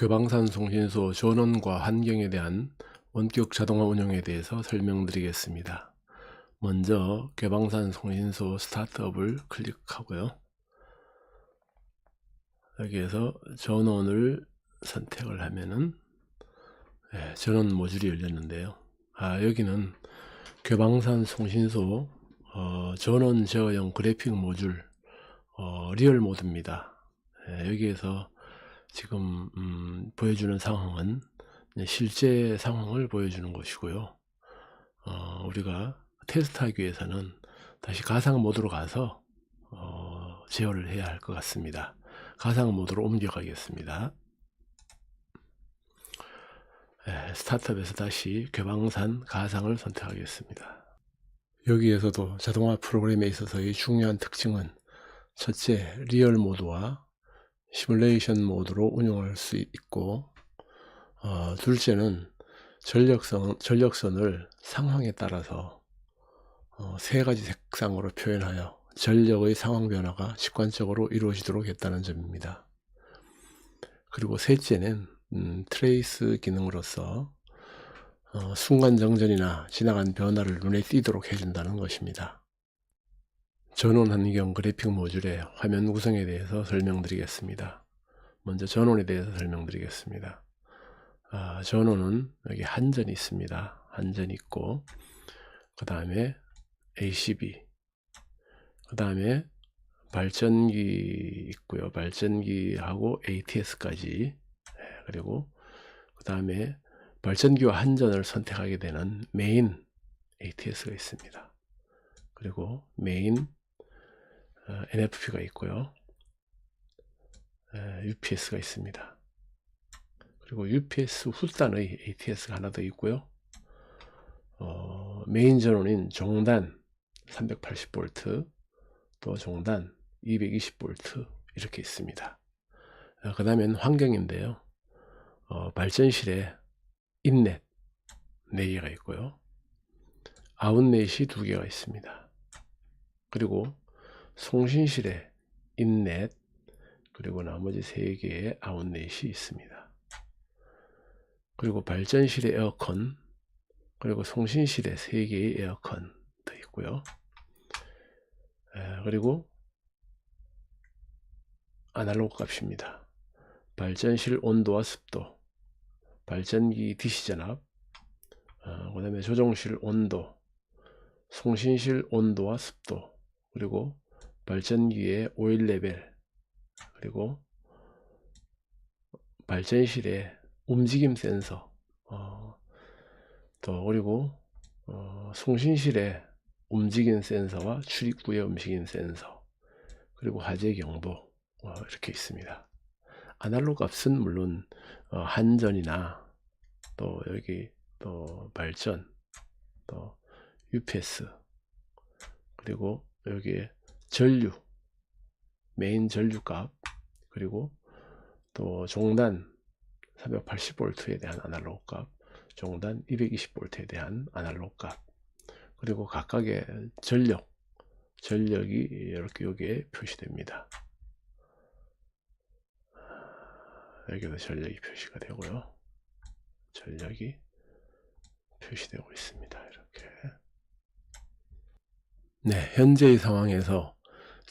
교방산 송신소 전원과 환경에 대한 원격 자동화 운영에 대해서 설명드리겠습니다. 먼저 교방산 송신소 스타트업을 클릭하고요. 여기에서 전원을 선택을 하면은 예, 전원 모듈이 열렸는데요. 아 여기는 교방산 송신소 어, 전원 제어형 그래픽 모듈 어, 리얼 모드입니다. 예, 여기에서 지금 음, 보여주는 상황은 실제 상황을 보여주는 것이고요. 어, 우리가 테스트하기 위해서는 다시 가상 모드로 가서 어, 제어를 해야 할 것 같습니다. 가상 모드로 옮겨가겠습니다. 예, 스타트업에서 다시 교방산 가상을 선택하겠습니다. 여기에서도 자동화 프로그램에 있어서의 중요한 특징은 첫째, 리얼 모드와 시뮬레이션 모드로 운영할 수 있고 어, 둘째는 전력선, 전력선을 상황에 따라서 어, 세 가지 색상으로 표현하여 전력의 상황 변화가 직관적으로 이루어지도록 했다는 점입니다. 그리고 셋째는 음, 트레이스 기능으로서 어, 순간 정전이나 지나간 변화를 눈에 띄도록 해준다는 것입니다. 전원 환경 그래픽 모듈의 화면 구성에 대해서 설명드리겠습니다. 먼저 전원에 대해서 설명드리겠습니다. 아, 전원은 여기 한전이 있습니다. 한전 있고 그 다음에 ACB 그 다음에 발전기 있고요. 발전기하고 ATS까지 그리고 그 다음에 발전기와 한전을 선택하게 되는 메인 ATS가 있습니다. 그리고 메인 어, NFP가 있고요. UPS가 있습니다. 그리고 UPS 후단의 ATS가 하나 더 있고요. 어, 메인 전원인 종단 380V 또 종단 220V 이렇게 있습니다. 어, 그 다음엔 환경인데요. 어, 발전실에 인넷 4개가 있고요. 아웃넷이 2개가 있습니다. 그리고 송신실에 인넷 그리고 나머지 3개의 아웃넷이 있습니다. 그리고 발전실에 에어컨 그리고 송신실에 3개의 에어컨 더 있고요. 에, 그리고 아날로그 값입니다. 발전실 온도와 습도 발전기 DC 전압 어, 그 다음에 조종실 온도 송신실 온도와 습도 그리고 발전기의 오일 레벨 그리고 발전실의 움직임 센서 어, 또 그리고 어, 송신실의 움직임 센서와 출입구의 움직임 센서 그리고 화재 경보 어, 이렇게 있습니다. 아날로그 값은 물론 어, 한전이나 또 여기 또 발전 또 UPS 그리고 여기에 전류 메인 전류 값 그리고 또 종단 380V에 대한 아날로그 값 종단 220V에 대한 아날로그 값 그리고 각각의 전력 전력이 이렇게 여기에 표시됩니다. 여기도 전력이 표시가 되고요. 전력이 표시되고 있습니다. 이렇게. 네, 현재의 상황에서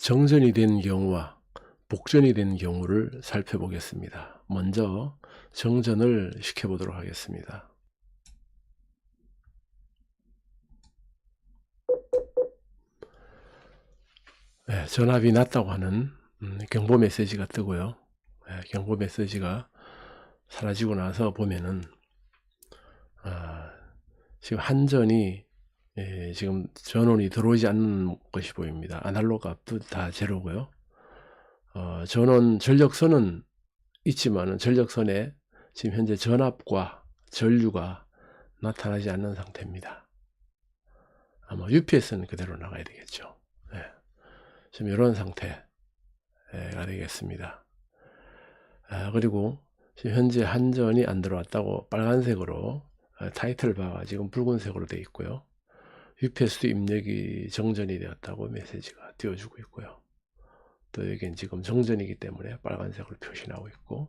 정전이 된 경우와 복전이 된 경우를 살펴보겠습니다. 먼저 정전을 시켜보도록 하겠습니다. 네, 전압이 낮다고 하는 음, 경보 메시지가 뜨고요. 네, 경보 메시지가 사라지고 나서 보면은 아, 지금 한전이 예, 지금 전원이 들어오지 않는 것이 보입니다. 아날로그 값도 다 제로고요. 어, 전원 전력선은 있지만은 전력선에 지금 현재 전압과 전류가 나타나지 않는 상태입니다. 아마 UPS는 그대로 나가야 되겠죠. 네. 지금 이런 상태가 되겠습니다. 아, 그리고 지금 현재 한전이 안 들어왔다고 빨간색으로 아, 타이틀 바가 지금 붉은색으로 되어 있고요. UPS도 입력이 정전이 되었다고 메시지가 띄워주고 있고요. 또 여기는 지금 정전이기 때문에 빨간색으로 표시 나오고 있고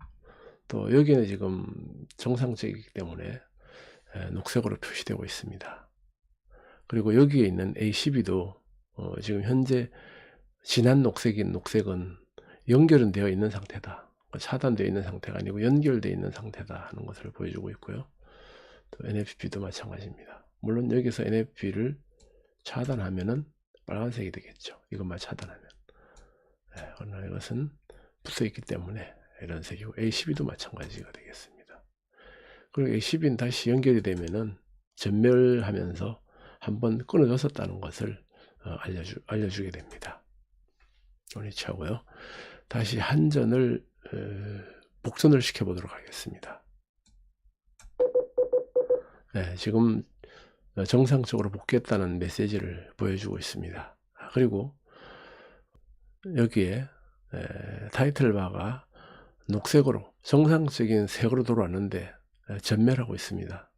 또 여기는 지금 정상적이기 때문에 에, 녹색으로 표시되고 있습니다. 그리고 여기에 있는 A12도 어, 지금 현재 진한 녹색인 녹색은 연결은 되어 있는 상태다. 차단되어 있는 상태가 아니고 연결되어 있는 상태다 하는 것을 보여주고 있고요. 또 NFP도 마찬가지입니다. 물론 여기서 NFP를 차단하면은 빨간색이 되겠죠. 이것만 차단하면. 네, 그러나 이것은 붙어 있기 때문에 이런 색이고 A12도 마찬가지가 되겠습니다. 그리고 A12는 다시 연결이 되면은 전멸하면서 한번 끊어졌었다는 것을 어, 알려주, 알려주게 됩니다. 차고요. 다시 한전을 어, 복선을 시켜보도록 하겠습니다. 네, 지금 정상적으로 복귀했다는 메시지를 보여주고 있습니다. 아, 그리고 여기에 에, 타이틀 바가 녹색으로 정상적인 색으로 돌아왔는데 에, 전멸하고 있습니다.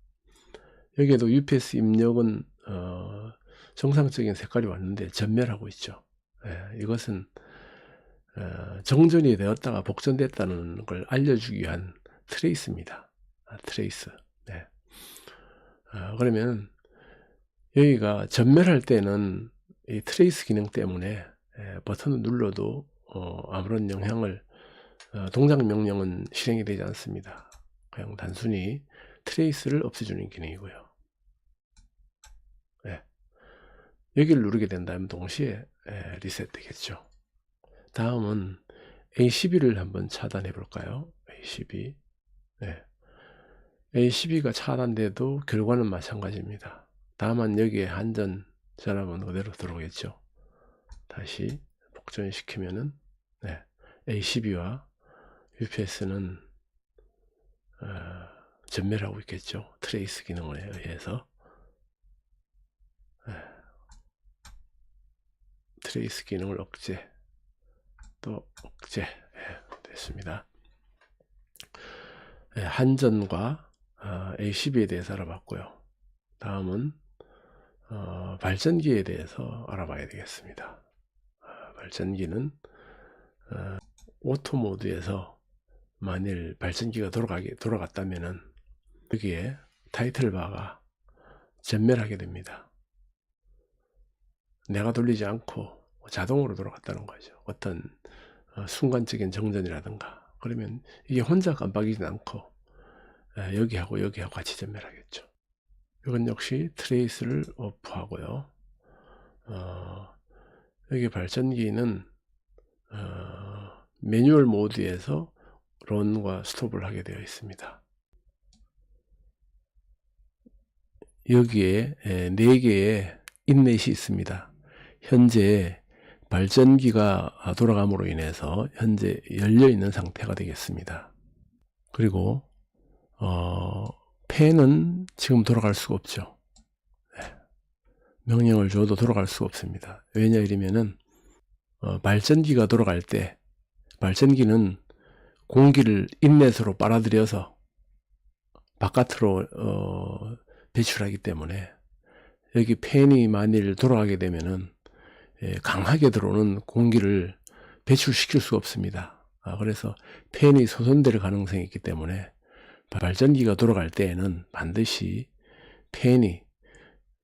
여기에도 UPS 입력은 어, 정상적인 색깔이 왔는데 전멸하고 있죠. 에, 이것은 어, 정전이 되었다가 복전됐다는 걸 알려주기 위한 트레이스입니다. 아, 트레이스. 네. 어, 그러면 여기가 전멸할 때는 이 트레이스 기능 때문에 에, 버튼을 눌러도 어, 아무런 영향을 어, 동작 명령은 실행이 되지 않습니다. 그냥 단순히 트레이스를 없애주는 기능이고요. 네. 여기를 누르게 된다면 동시에 에, 리셋 되겠죠. 다음은 A12를 한번 차단해 볼까요? A12. 네. A12가 차단돼도 결과는 마찬가지입니다. 다만 여기에 한전 전화번호 그대로 들어오겠죠. 다시 복전시키면은 네. A12와 UPS는 어, 전멸하고 있겠죠. 트레이스 기능에 의해서. 네. 트레이스 기능을 억제 또 억제 예, 됐습니다. 예, 한전과 어, A12에 대해서 알아봤고요. 다음은 어, 발전기에 대해서 알아봐야 되겠습니다. 어, 발전기는 어, 오토 모드에서 만일 발전기가 돌아가게 돌아갔다면은 여기에 타이틀 바가 전멸하게 됩니다. 내가 돌리지 않고 자동으로 돌아갔다는 거죠. 어떤 어, 순간적인 정전이라든가 그러면 이게 혼자 깜빡이진 않고 에, 여기하고 여기하고 같이 전멸하겠죠. 이건 역시 트레이스를 오프하고요. 어, 여기 발전기는 어, 매뉴얼 모드에서 런과 스톱을 하게 되어 있습니다. 여기에 에, 4개의 인넷이 있습니다. 현재 발전기가 돌아감으로 인해서 현재 열려 있는 상태가 되겠습니다. 그리고 어, 팬은 지금 돌아갈 수가 없죠. 네. 명령을 줘도 돌아갈 수가 없습니다. 왜냐 이러면은 어, 발전기가 돌아갈 때 발전기는 공기를 인넷으로 빨아들여서 바깥으로 어, 배출하기 때문에 여기 팬이 만일 돌아가게 되면은 예, 강하게 들어오는 공기를 배출시킬 수가 없습니다. 아, 그래서 팬이 소선될 가능성이 있기 때문에 발전기가 돌아갈 때에는 반드시 팬이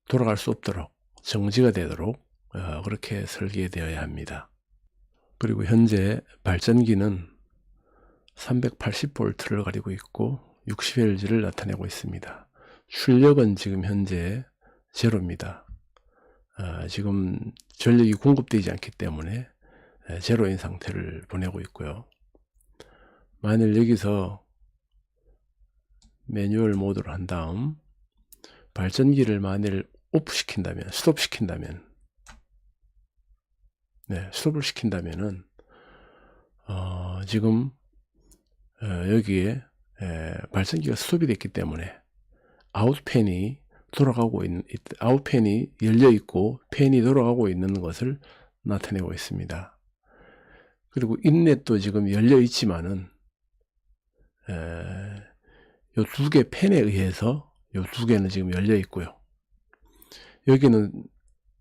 돌아갈 수 없도록 정지가 되도록 어, 그렇게 설계되어야 합니다. 그리고 현재 발전기는 380V를 가지고 있고 60Hz를 나타내고 있습니다. 출력은 지금 현재 제로입니다. 어, 지금 전력이 공급되지 않기 때문에 제로인 상태를 보내고 있고요. 만일 여기서 매뉴얼 모드로 한 다음 발전기를 만일 오프 시킨다면 스톱 시킨다면 네, 스톱을 시킨다면은 어, 지금 어, 여기에 에, 발전기가 스톱이 됐기 때문에 아웃팬이 돌아가고 있는 아웃팬이 열려 있고 팬이 돌아가고 있는 것을 나타내고 있습니다. 그리고 인넷도 지금 열려 있지만은 요 두개 팬에 의해서 요 두 개는 지금 열려 있고요. 여기는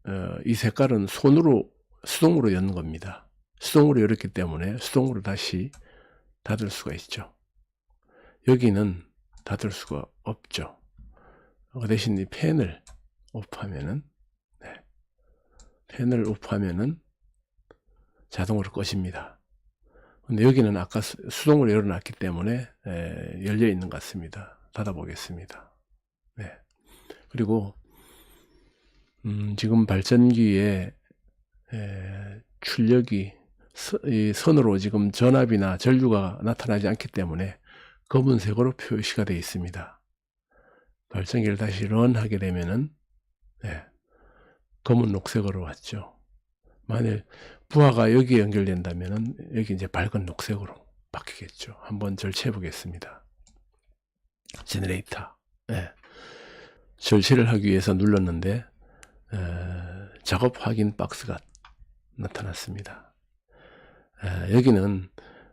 어, 이 색깔은 손으로 수동으로 여는 겁니다. 수동으로 열었기 때문에 수동으로 다시 닫을 수가 있죠. 여기는 닫을 수가 없죠. 그 대신 이 펜을 오프하면은 네. 펜을 오프하면은 자동으로 꺼집니다. 근데 여기는 아까 수- 수동으로 열어놨기 때문에 에, 열려 있는 것 같습니다. 닫아보겠습니다. 네. 그리고 음, 지금 발전기에 에, 출력이 서- 이 선으로 지금 전압이나 전류가 나타나지 않기 때문에 검은색으로 표시가 되어 있습니다. 발전기를 다시 런하게 되면은 네, 검은 녹색으로 왔죠. 만일 부하가 여기에 연결된다면은 여기 이제 밝은 녹색으로 바뀌겠죠. 한번 절취해 보겠습니다. 제너레이터. 네. 절취를 하기 위해서 눌렀는데 에, 작업 확인 박스가 나타났습니다. 에, 여기는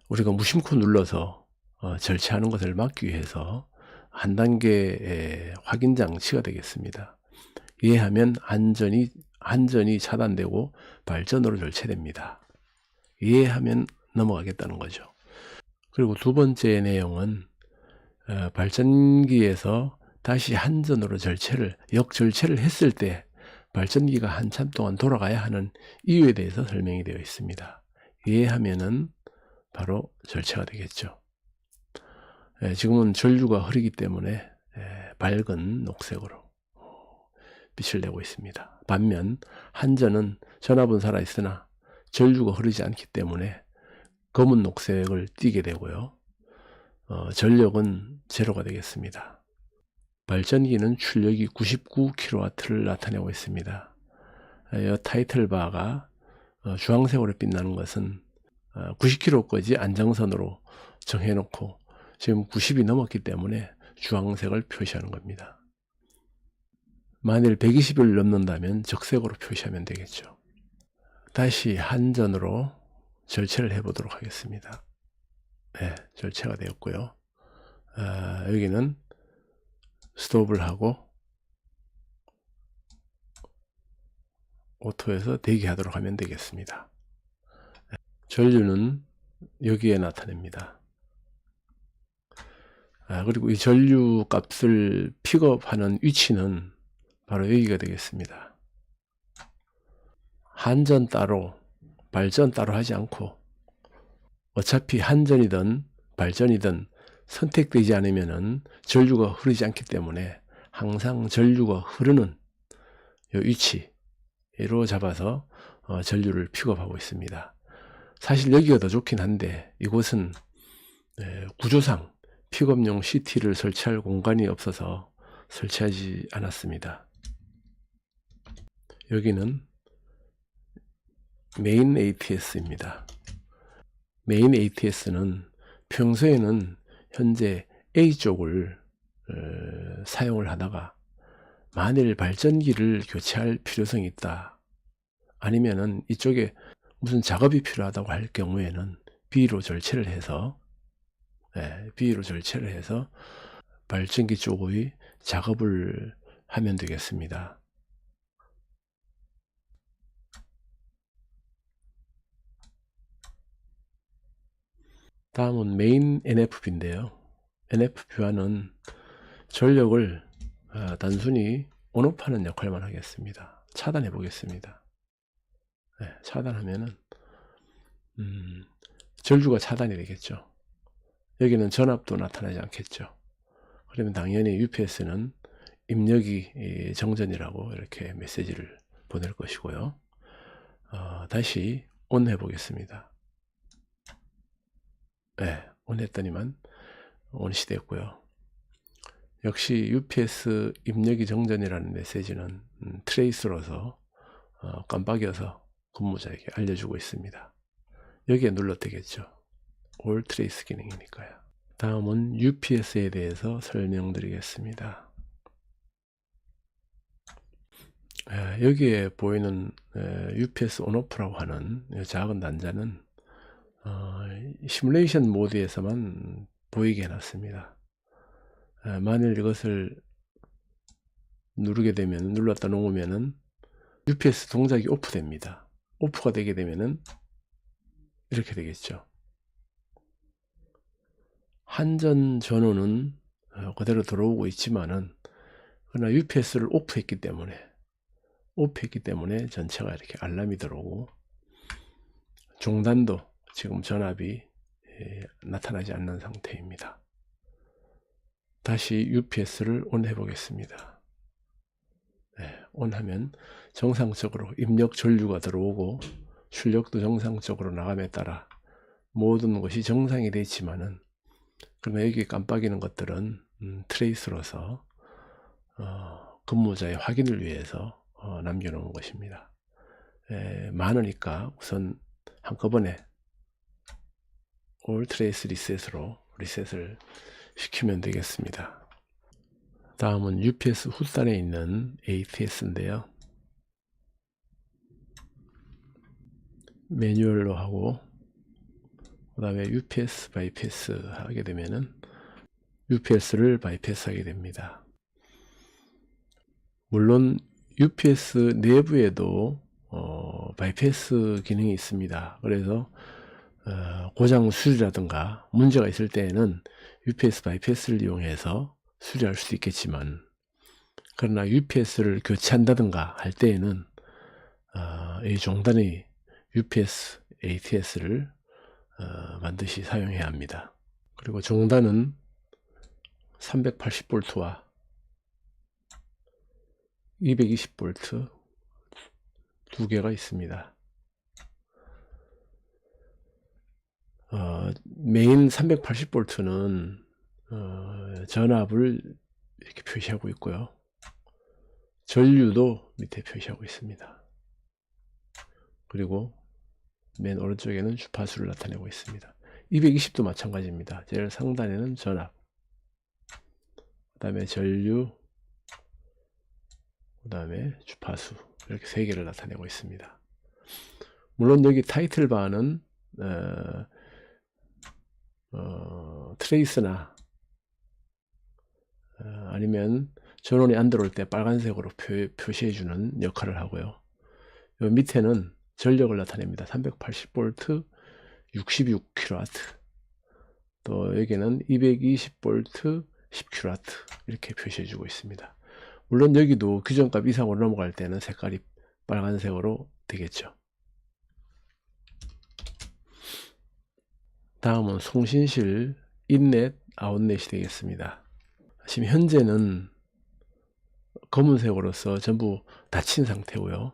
우리가 무심코 눌러서 어, 절취하는 것을 막기 위해서 한 단계의 확인 장치가 되겠습니다. 이해하면 안전이 안전이 차단되고 발전으로 절체됩니다. 이해하면 넘어가겠다는 거죠. 그리고 두 번째 내용은 어, 발전기에서 다시 한전으로 절체를 역절체를 했을 때 발전기가 한참 동안 돌아가야 하는 이유에 대해서 설명이 되어 있습니다. 이해하면은 바로 절체가 되겠죠. 예, 지금은 전류가 흐르기 때문에 예, 밝은 녹색으로 어, 빛을 내고 있습니다. 반면 한전은 전압은 살아있으나 전류가 흐르지 않기 때문에 검은 녹색을 띠게 되고요. 어, 전력은 제로가 되겠습니다. 발전기는 출력이 99kW를 나타내고 있습니다. 이 타이틀 바가 어, 주황색으로 빛나는 것은 90kW까지 안정선으로 정해놓고 지금 90이 넘었기 때문에 주황색을 표시하는 겁니다. 만일 120을 넘는다면 적색으로 표시하면 되겠죠. 다시 한전으로 절체를 해보도록 하겠습니다. 네, 절체가 되었고요. 아, 여기는 스톱을 하고 오토에서 대기하도록 하면 되겠습니다. 전류는 여기에 나타냅니다. 아, 그리고 이 전류 값을 픽업하는 위치는 바로 여기가 되겠습니다. 한전 따로, 발전 따로 하지 않고 어차피 한전이든 발전이든 선택되지 않으면은 전류가 흐르지 않기 때문에 항상 전류가 흐르는 이 위치로 잡아서 어, 전류를 픽업하고 있습니다. 사실 여기가 더 좋긴 한데 이곳은 에, 구조상 픽업용 CT를 설치할 공간이 없어서 설치하지 않았습니다. 여기는 메인 ATS입니다. 메인 ATS는 평소에는 현재 A 쪽을 어, 사용을 하다가 만일 발전기를 교체할 필요성이 있다. 아니면은 이쪽에 무슨 작업이 필요하다고 할 경우에는 B로 절체를 해서 예, B로 절체를 해서 발전기 쪽의 작업을 하면 되겠습니다. 다음은 메인 NFB인데요. NFB와는 전력을 어, 단순히 온오프하는 역할만 하겠습니다. 차단해 보겠습니다. 네, 차단하면은 음, 전류가 차단이 되겠죠. 여기는 전압도 나타나지 않겠죠. 그러면 당연히 UPS는 입력이 이, 정전이라고 이렇게 메시지를 보낼 것이고요. 어, 다시 온 해보겠습니다. 네, 온 했더니만 온시 됐고요. 역시 UPS 입력이 정전이라는 메시지는 음, 트레이스로서 어, 깜빡여서 근무자에게 알려주고 있습니다. 여기에 눌러 되겠죠. 올 트레이스 기능이니까요. 다음은 UPS에 대해서 설명드리겠습니다. 에, 여기에 보이는 에, UPS 온오프라고 하는 이 작은 단자는 어, 시뮬레이션 모드에서만 보이게 해놨습니다. 에, 만일 이것을 누르게 되면 눌렀다 놓으면은 UPS 동작이 오프됩니다. 오프가 되게 되면은 이렇게 되겠죠. 한전 전원은 어, 그대로 들어오고 있지만은 그러나 UPS를 오프했기 때문에 오프했기 때문에 전체가 이렇게 알람이 들어오고 중단도 지금 전압이 예, 나타나지 않는 상태입니다. 다시 UPS를 온 해보겠습니다. 네, 온 하면 정상적으로 입력 전류가 들어오고 출력도 정상적으로 나감에 따라 모든 것이 정상이 되지만은 그러나 여기 깜빡이는 것들은 음, 트레이스로서 어, 근무자의 확인을 위해서 어, 남겨놓은 것입니다. 에, 많으니까 우선 한꺼번에 올 트레이스 리셋으로 리셋을 시키면 되겠습니다. 다음은 UPS 후단에 있는 ATS인데요. 매뉴얼로 하고 그 다음에 UPS 바이패스 하게 되면은 UPS를 바이패스 하게 됩니다. 물론 UPS 내부에도 어, 바이패스 기능이 있습니다. 그래서 어, 고장 수리라든가 문제가 있을 때에는 UPS 바이패스를 이용해서 수리할 수도 있겠지만 그러나 UPS를 교체한다든가 할 때에는 어, 이 종단의 UPS ATS를 어, 반드시 사용해야 합니다. 그리고 종단은 380V와 220V 두 개가 있습니다. 어, 메인 380V는 어, 전압을 이렇게 표시하고 있고요. 전류도 밑에 표시하고 있습니다. 그리고 맨 오른쪽에는 주파수를 나타내고 있습니다. 220도 마찬가지입니다. 제일 상단에는 전압, 그 다음에 전류, 그 다음에 주파수 이렇게 세 개를 나타내고 있습니다. 물론 여기 타이틀 바는 어, 어, 트레이스나 어, 아니면 전원이 안 들어올 때 빨간색으로 표, 시해주는 역할을 하고요. 요 밑에는 전력을 나타냅니다. 380V 66kW 또 여기는 220V 10kW 이렇게 표시해주고 있습니다. 물론 여기도 규정값 이상으로 넘어갈 때는 색깔이 빨간색으로 되겠죠. 다음은 송신실 인넷 아웃넷이 되겠습니다. 지금 현재는 검은색으로서 전부 닫힌 상태고요.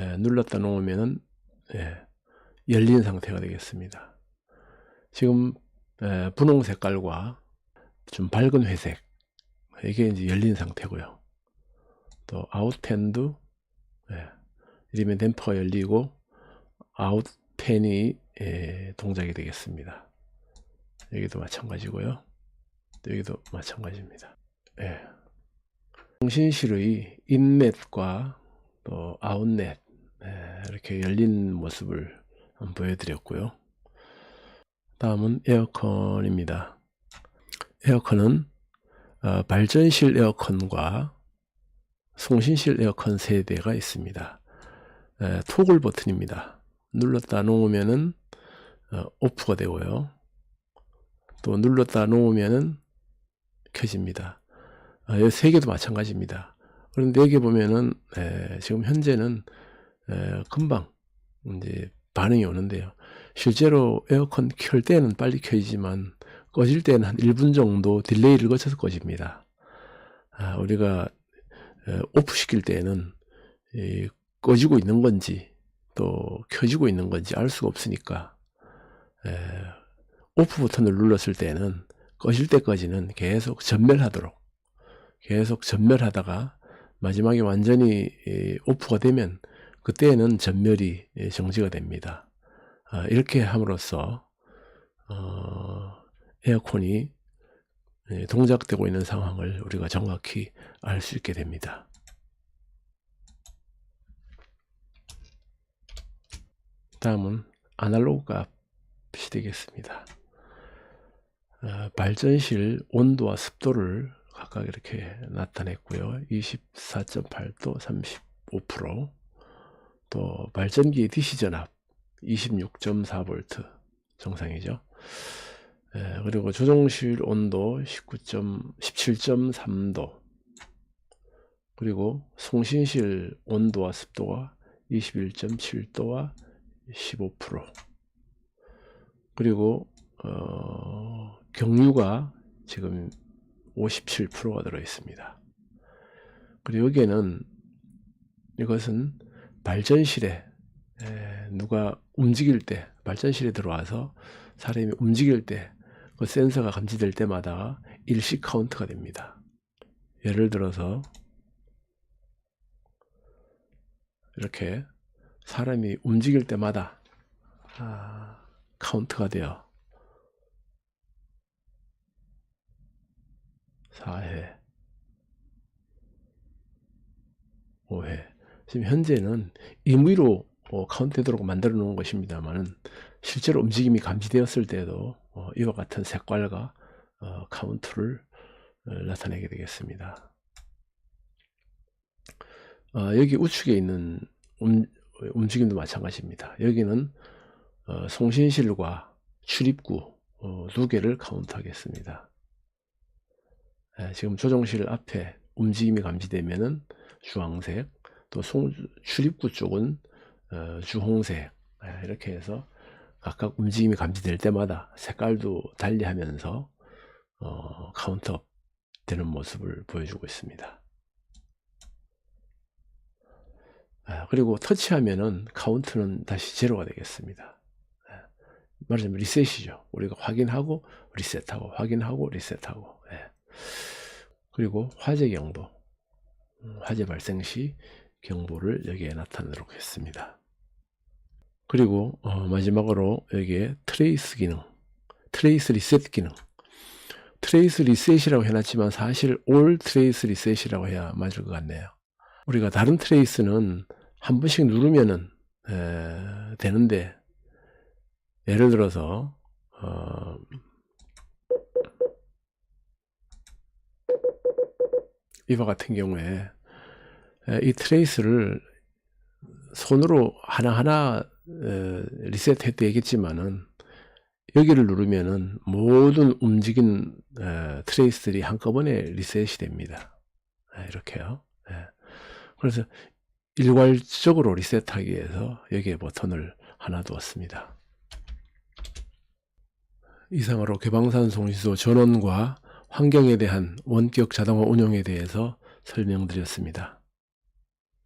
예, 눌렀다 놓으면은 예, 열린 상태가 되겠습니다. 지금 예, 분홍 색깔과 좀 밝은 회색 이게 이제 열린 상태고요. 또 아웃펜도 예, 이러면 댐퍼가 열리고 아웃펜이 예, 동작이 되겠습니다. 여기도 마찬가지고요. 여기도 마찬가지입니다. 예. 통신실의 인넷과 또 아웃넷 네, 이렇게 열린 모습을 보여드렸고요. 다음은 에어컨입니다. 에어컨은 어, 발전실 에어컨과 송신실 에어컨 세 대가 있습니다. 에, 토글 버튼입니다. 눌렀다 놓으면은 어, 오프가 되고요. 또 눌렀다 놓으면은 켜집니다. 어, 이세 개도 마찬가지입니다. 그런데 여기 보면은 에, 지금 현재는 에, 금방 이제 반응이 오는데요. 실제로 에어컨 켤 때는 빨리 켜지만 꺼질 때는 한 1분 정도 딜레이를 거쳐서 꺼집니다. 아, 우리가 에, 오프 시킬 때는 이, 꺼지고 있는 건지 또 켜지고 있는 건지 알 수가 없으니까 에, 오프 버튼을 눌렀을 때는 꺼질 때까지는 계속 전멸하도록 계속 전멸하다가 마지막에 완전히 오프가 되면 그때는 전멸이 정지가 됩니다. 아, 이렇게 함으로써 어, 에어컨이 동작되고 있는 상황을 우리가 정확히 알 수 있게 됩니다. 다음은 아날로그 값이 되겠습니다. 어, 발전실 온도와 습도를 각각 이렇게 나타냈고요. 24.8도 35%또 발전기 DC 전압 26.4V 정상이죠. 예, 그리고 조종실 온도 19. 17.3도 그리고 송신실 온도와 습도가 21.7도와 15% 그리고 어, 경유가 지금 57%가 들어 있습니다. 그리고 여기에는 이것은 발전실에 에, 누가 움직일 때 발전실에 들어와서 사람이 움직일 때 그 센서가 감지될 때마다 일시 카운트가 됩니다. 예를 들어서 이렇게 사람이 움직일 때마다 아, 카운트가 되어 4회. 5회 지금 현재는 임의로 어, 카운트되도록 만들어 놓은 것입니다만은 실제로 움직임이 감지되었을 때도 어, 이와 같은 색깔과 어, 카운트를 어, 나타내게 되겠습니다. 어, 여기 우측에 있는 움, 움직임도 마찬가지입니다. 여기는 어, 송신실과 출입구 어, 두 개를 카운트하겠습니다. 예, 지금 조종실 앞에 움직임이 감지되면은 주황색, 또 송, 출입구 쪽은 어, 주홍색 예, 이렇게 해서 각각 움직임이 감지될 때마다 색깔도 달리하면서 어, 카운트업 되는 모습을 보여주고 있습니다. 아, 그리고 터치하면은 카운트는 다시 제로가 되겠습니다. 예, 말하자면 리셋이죠. 우리가 확인하고 리셋하고 확인하고 리셋하고 예. 그리고 화재 경보 음, 화재 발생 시 경보를 여기에 나타내도록 했습니다. 그리고 어, 마지막으로 여기에 트레이스 기능, 트레이스 리셋 기능. 트레이스 리셋이라고 해놨지만 사실 올 트레이스 리셋이라고 해야 맞을 것 같네요. 우리가 다른 트레이스는 한 번씩 누르면은 에, 되는데 예를 들어서 어, 이와 같은 경우에 에, 이 트레이스를 손으로 하나하나 에, 리셋해도 되겠지만은 여기를 누르면은 모든 움직인 에, 트레이스들이 한꺼번에 리셋이 됩니다. 에, 이렇게요. 에. 그래서 일괄적으로 리셋하기 위해서 여기에 버튼을 하나 두었습니다. 이상으로 개방산 송시소 전원과 환경에 대한 원격 자동화 운영에 대해서 설명드렸습니다.